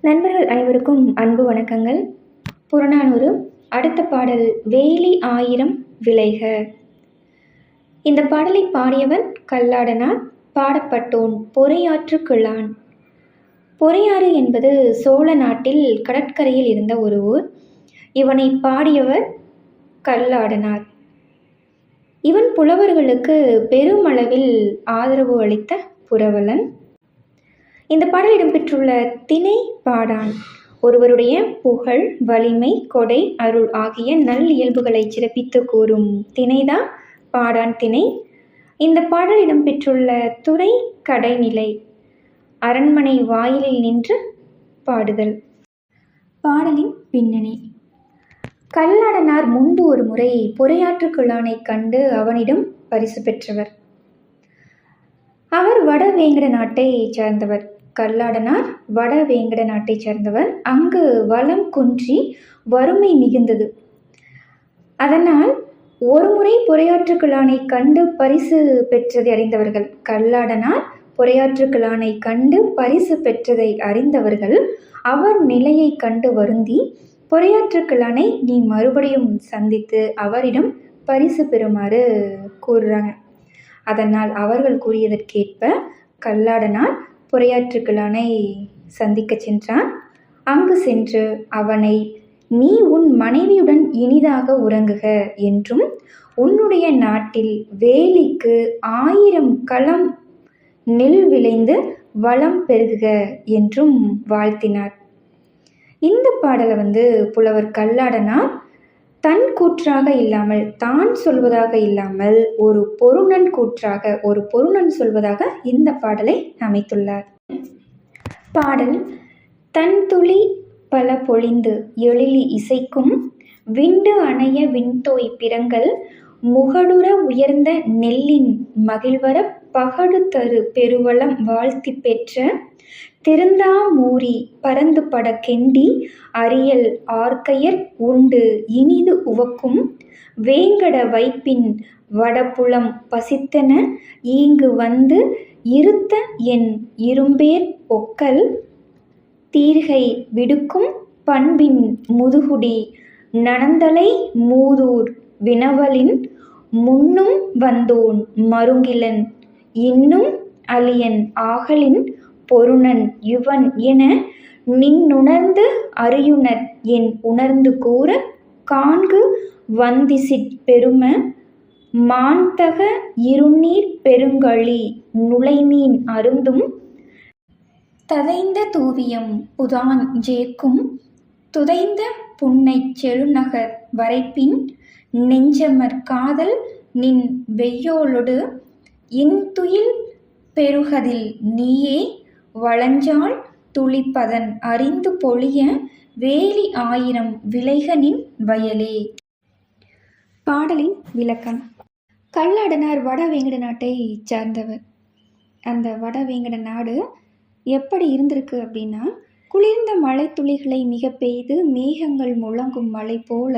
நண்பர்கள் அனைவருக்கும் அன்பு வணக்கங்கள். புறநானூறு அடுத்த பாடல் வேலி ஆயிரம் விளைக. இந்த பாடலை பாடியவர் கல்லாடனார் பாடப்பட்டோன் பொறையாற்று கிழான் பொறையாறு என்பது சோழ நாட்டில் கடற்கரையில் இருந்த ஒரு ஊர். இவனை பாடியவர் கல்லாடனார். இவன் புலவர்களுக்கு பெருமளவில் ஆதரவு அளித்த புரவலன். இந்த பாடல் இடம்பெற்றுள்ள திணை பாடான். ஒருவருடைய புகழ் வலிமை கொடை அருள் ஆகிய நல் இயல்புகளை சிறப்பித்து கூறும் திணைதான் பாடான் திணை. இந்த பாடல் இடம்பெற்றுள்ள துறை கடைநிலை. அரண்மனை வாயிலில் நின்று பாடுதல். பாடலின் பின்னணி. கல்லாடனார் முன்பு ஒரு முறை பொறையாற்று கண்டு அவனிடம் பரிசு பெற்றவர். அவர் வடவேங்கட நாட்டைச் சேர்ந்தவர். கல்லாடனார் வடவேங்கட நாட்டைச் சேர்ந்தவர். அங்கு வளம் குன்றி வறுமை மிகுந்தது. அதனால் ஒருமுறை பொறையாற்று கண்டு பரிசு பெற்றதை அறிந்தவர்கள் கல்லாடனார் பொறையாற்று கண்டு பரிசு பெற்றதை அறிந்தவர்கள் அவர் நிலையை கண்டு வருந்தி பொறையாற்று நீ மறுபடியும் சந்தித்து அவரிடம் பரிசு பெறுமாறு கூறுறாங்க. அதனால் அவர்கள் கூறியதற்கேற்ப கல்லாடனார் பொறையாற்று சந்திக்க சென்றான். அங்கு சென்று அவனை நீ உன் மனைவியுடன் இனிதாக உறங்குக என்றும் உன்னுடைய நாட்டில் வேலிக்கு ஆயிரம் களம் நெல் விளைந்து வளம் பெருகுக என்றும் வாழ்த்தினார். இந்த பாடலை வந்து புலவர் கல்லாடனார் தன் கூற்றாக இல்லாமல் தான் சொல்வதாக இல்லாமல் ஒரு பொருணன் கூற்றாக ஒரு பொருணன் சொல்வதாக இந்த பாடலை அமைத்துள்ளார். பாடல் தன் துளி பல பொழிந்து எழிலி இசைக்கும் விண்டு அணைய விண்தோய் பிறங்கள் முகடுற உயர்ந்த நெல்லின் மகிழ்வர பகடு தரு பெருவளம் வாழ்த்தி பெற்ற திருந்தாமூரி பரந்து பட கெண்டி அரியல் ஆர்க்கையர் உண்டு இனிது உவக்கும் வேங்கட வைப்பின் வடபுலம் பசித்தன ஈங்கு வந்து இருத்த என் இரும்பேர் ஒக்கல் தீர்கை விடுக்கும் பண்பின் முதுகுடி நனந்தலை மூதூர் வினவலின் முன்னும் வந்தோன் மருங்கிலன் இன்னும் அலியன் ஆகலின் பொருணன் யுவன் என நின்னுணர்ந்து அறியுணர் என் உணர்ந்து கூற காண்கு வந்திசிற் பெரும மாந்தக இருநீர் பெருங்கழி நுழைமீன் அருந்தும். ததைந்த தூவியம் புதான் ஜேக்கும். துதைந்த புன்னைச் செழுநகர் வரைப்பின் நெஞ்சமர் காதல் நின் வெய்யோலொடு இன்துயில் பெருகதில் நீயே வளஞ்சால் துளிப்பதன் அறிந்து பொழிய வேலி ஆயிரம் விலைகனின் வயலே. பாடலின் விளக்கம். கல்லாடனார் வடவேங்கட நாட்டை சார்ந்தவர். அந்த வடவேங்கட நாடு எப்படி இருந்திருக்கு அப்படின்னா குளிர்ந்த மழை துளிகளை மிக பெய்து மேகங்கள் முழங்கும் மழை போல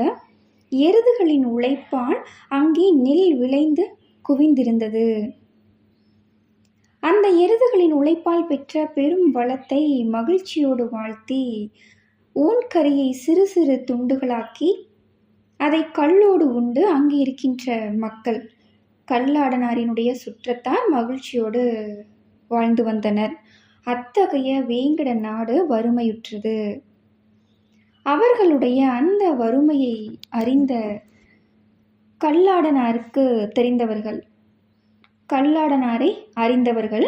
எருதுகளின் உழைப்பால் அங்கே நெல் விளைந்து குவிந்திருந்தது. அந்த எருதுகளின் உழைப்பால் பெற்ற பெரும் வளத்தை மகிழ்ச்சியோடு வாழ்த்தி ஊன்கரியை சிறு சிறு துண்டுகளாக்கி அதை கல்லோடு உண்டு அங்கே இருக்கின்ற மக்கள். கல்லாடனாரினுடைய சுற்றத்தார் மகிழ்ச்சியோடு வாழ்ந்து வந்தனர். அத்தகைய வேங்கட நாடு வறுமையுற்றது. அவர்களுடைய அந்த வறுமையை அறிந்த கல்லாடனாருக்கு தெரிந்தவர்கள் கல்லாடனாரை அறிந்தவர்கள்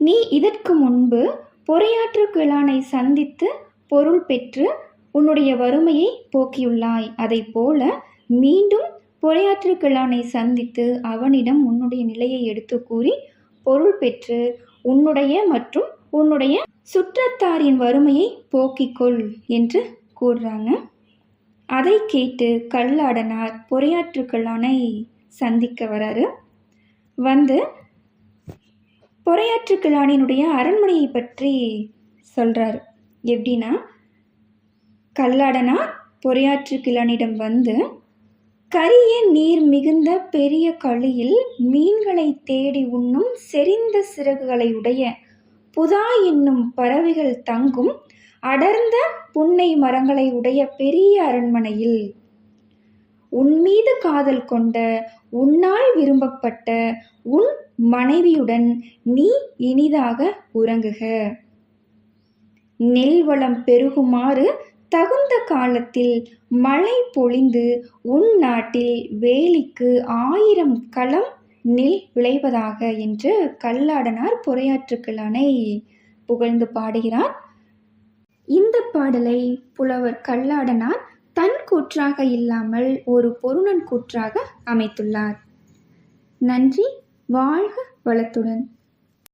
நீ இதற்கு முன்பு பொறையாற்று கிழானை சந்தித்து பொருள் பெற்று உன்னுடைய வறுமையை போக்கியுள்ளாய். அதை போல மீண்டும் பொறையாற்று கிழானை சந்தித்து அவனிடம் உன்னுடைய நிலையை எடுத்து கூறி பொருள் பெற்று உன்னுடைய மற்றும் உன்னுடைய சுற்றத்தாரின் வறுமையை போக்கிக்கொள் என்று கூறுறாங்க. அதை கேட்டு கல்லாடனார் பொறையாற்று கிழானை சந்திக்க வராரு. வந்து பொறையாற்று கிழானினுடைய அரண்மனையை பற்றி சொல்கிறார் எப்படின்னா கல்லாடனா பொறையாற்று கிழானிடம் வந்து கரிய நீர் மிகுந்த பெரிய களியில் மீன்களை தேடி உண்ணும் செறிந்த சிறகுகளை உடைய புதா என்னும் பறவைகள் தங்கும் அடர்ந்த புன்னை மரங்களை உடைய பெரிய அரண்மனையில் உன்மீது காதல் கொண்ட உன்னால் விரும்பப்பட்ட உன் மனைவியுடன் நீ இனிதாக உறங்குக. நெல் வளம் பெருகுமாறு தகுந்த காலத்தில் மழை பொழிந்து உன் நாட்டில் வேலிக்கு ஆயிரம் களம் நெல் விளைவதாக என்று கல்லாடனார் பொறையாற்றுக்கிழானை புகழ்ந்து பாடுகிறார். இந்த பாடலை புலவர் கல்லாடனார் தன் கூற்றாக இல்லாமல் ஒரு பொருணன் கூற்றாக அமைத்துள்ளார். நன்றி வாழ்க வளத்துடன்.